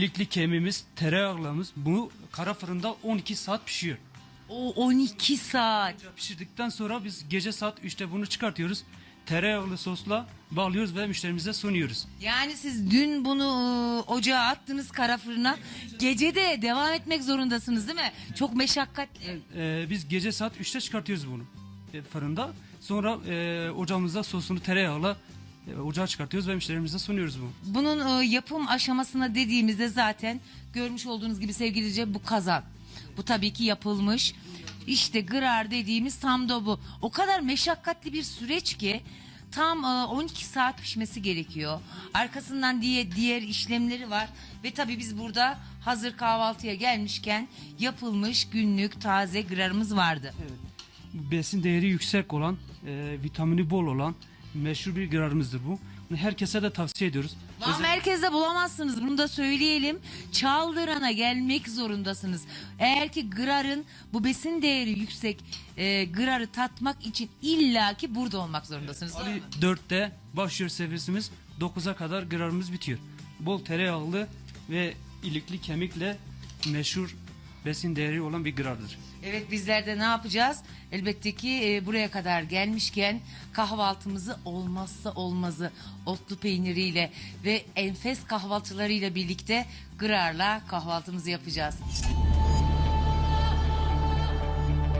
İlikli kemiğimiz, tereyağlamız bu kara fırında 12 saat pişiyor. O 12 saat. Pişirdikten sonra biz gece saat 3'te bunu çıkartıyoruz. Tereyağlı sosla bağlıyoruz ve müşterimize sunuyoruz. Yani siz dün bunu e, ocağa attınız kara fırına. Gece de devam etmek zorundasınız değil mi? Çok meşakkatli. Ee, biz gece saat 3'te çıkartıyoruz bunu e, fırında. Sonra e, ocağımızda sosunu tereyağla ocağa çıkartıyoruz ve müşterimize sunuyoruz bunu. Bunun e, yapım aşamasına dediğimizde zaten görmüş olduğunuz gibi sevgili izleyiciler, bu kazan. Bu tabii ki yapılmış. İşte gırar dediğimiz tam da bu. O kadar meşakkatli bir süreç ki tam e, 12 saat pişmesi gerekiyor. Arkasından diye diğer işlemleri var ve tabii biz burada hazır kahvaltıya gelmişken yapılmış günlük taze gırarımız vardı. Besin değeri yüksek olan, e, vitamini bol olan meşhur bir gırarımızdır bu. Bunu Herkese de tavsiye ediyoruz. Ama merkezde bulamazsınız bunu da söyleyelim. Çaldıran'a gelmek zorundasınız. Eğer ki gırarın bu besin değeri yüksek e, gırarı tatmak için illaki burada olmak zorundasınız. Ali 4'te başlıyor servisimiz. 9'a kadar gırarımız bitiyor. Bol tereyağlı ve ilikli kemikle meşhur besin değeri olan bir gırardır. Evet bizler de ne yapacağız? Elbette ki e, buraya kadar gelmişken kahvaltımızı olmazsa olmazı otlu peyniriyle ve enfes kahvaltılarıyla birlikte gırarla kahvaltımızı yapacağız.